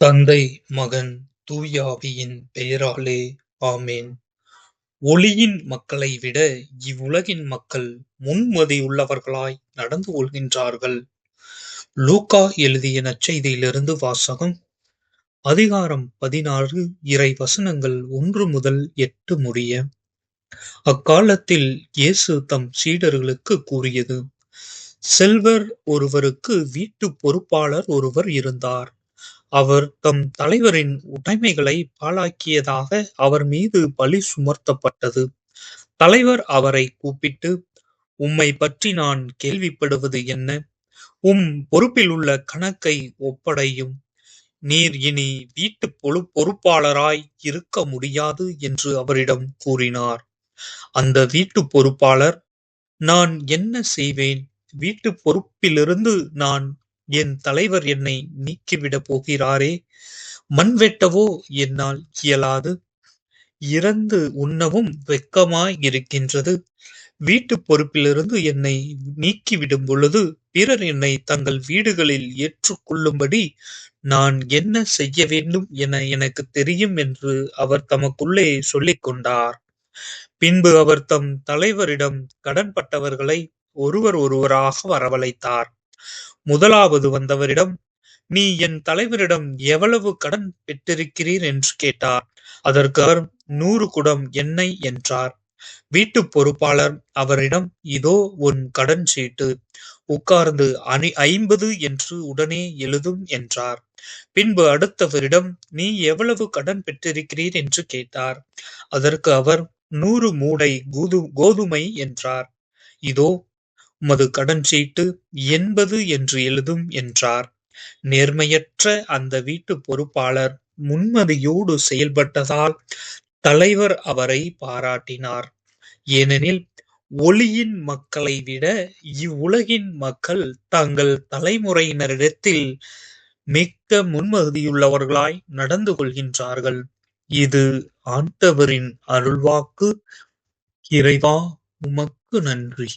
தந்தை, மகன், தூயாவியின் பெயராலே ஆமேன் ஒளியின் மக்களை விட இவ்வுலகின் மக்கள் முன்மதியுள்ளவர்களாய் நடந்து கொள்கின்றார்கள். லூக்கா எழுதிய நற்செய்தியிலிருந்து வாசகம் அதிகாரம் பதினாறு இறை வசனங்கள் ஒன்று முதல் எட்டு முடிய. அக்காலத்தில் இயேசு தம் சீடர்களுக்கு கூறியது செல்வர் ஒருவருக்கு வீட்டுப் பொறுப்பாளர் ஒருவர் இருந்தார். அவர் தம் தலைவரின் உடைமைகளை பாழாக்கியதாக அவர் மீது பழி சுமத்தப்பட்டது. தலைவர் அவரைக் கூப்பிட்டு, உம்மைப் பற்றி நான் கேள்விப்படுவது என்ன? உம் பொறுப்பிலுள்ள கணக்கை ஒப்படையும். நீர் இனி வீட்டுப் பொறுப்பாளராய் இருக்க முடியாது என்று அவரிடம் கூறினார். அந்த வீட்டுப் பொறுப்பாளர், நான் என்ன செய்வேன்? வீட்டுப் பொறுப்பிலிருந்து நான் என் தலைவர் என்னை நீக்கிவிடப் போகிறாரே. மண் வெட்டவோ என்னால் இயலாது. இறந்து உண்ணவும் வெட்கமாய் இருக்கின்றது. வீட்டுப் பொறுப்பிலிருந்து என்னை நீக்கிவிடும் பொழுது, பிறர் என்னை தங்கள் வீடுகளில் ஏற்றுக்கொள்ளும்படி நான் என்ன செய்ய வேண்டும் என எனக்குத் தெரியும் என்று அவர் தமக்குள்ளே சொல்லிக் கொண்டார். பின்பு அவர் தம் தலைவரிடம் கடன்பட்டவர்களை ஒருவர் ஒருவராக வரவழைத்தார். முதலாவது வந்தவரிடம், நீ என் தலைவரிடம் எவ்வளவு கடன் பெற்றிருக்கிறீர்? என்று கேட்டார். அதற்கு அவர், நூறு குடம் எண்ணெய் என்றார். வீட்டுப் பொறுப்பாளர் அவரிடம், இதோ உன் கடன் சீட்டு. உட்கார்ந்து ஐம்பது என்று உடனே எழுதும் என்றார். பின்பு அடுத்தவரிடம், நீ எவ்வளவு கடன் பெற்றிருக்கிறீர்? என்று கேட்டார். அதற்கு அவர், நூறு மூடை கோதுமை என்றார். இதோ உமது கடன் சீட்டு. எண்பது என்று எழுதும் என்றார். நேர்மையற்ற அந்த வீட்டுப் பொறுப்பாளர் முன்மதியோடு செயல்பட்டதால் தலைவர் அவரை பாராட்டினார். ஏனெனில் ஒளியின் மக்களை விட இவ்வுலகின் மக்கள் தங்கள் தலைமுறையினரிடத்தில் மிக்க முன்மதியுள்ளவர்களாய் நடந்து கொள்கின்றார்கள். இது ஆண்டவரின் அருள்வாக்கு. இறைவா உமக்கு நன்றி.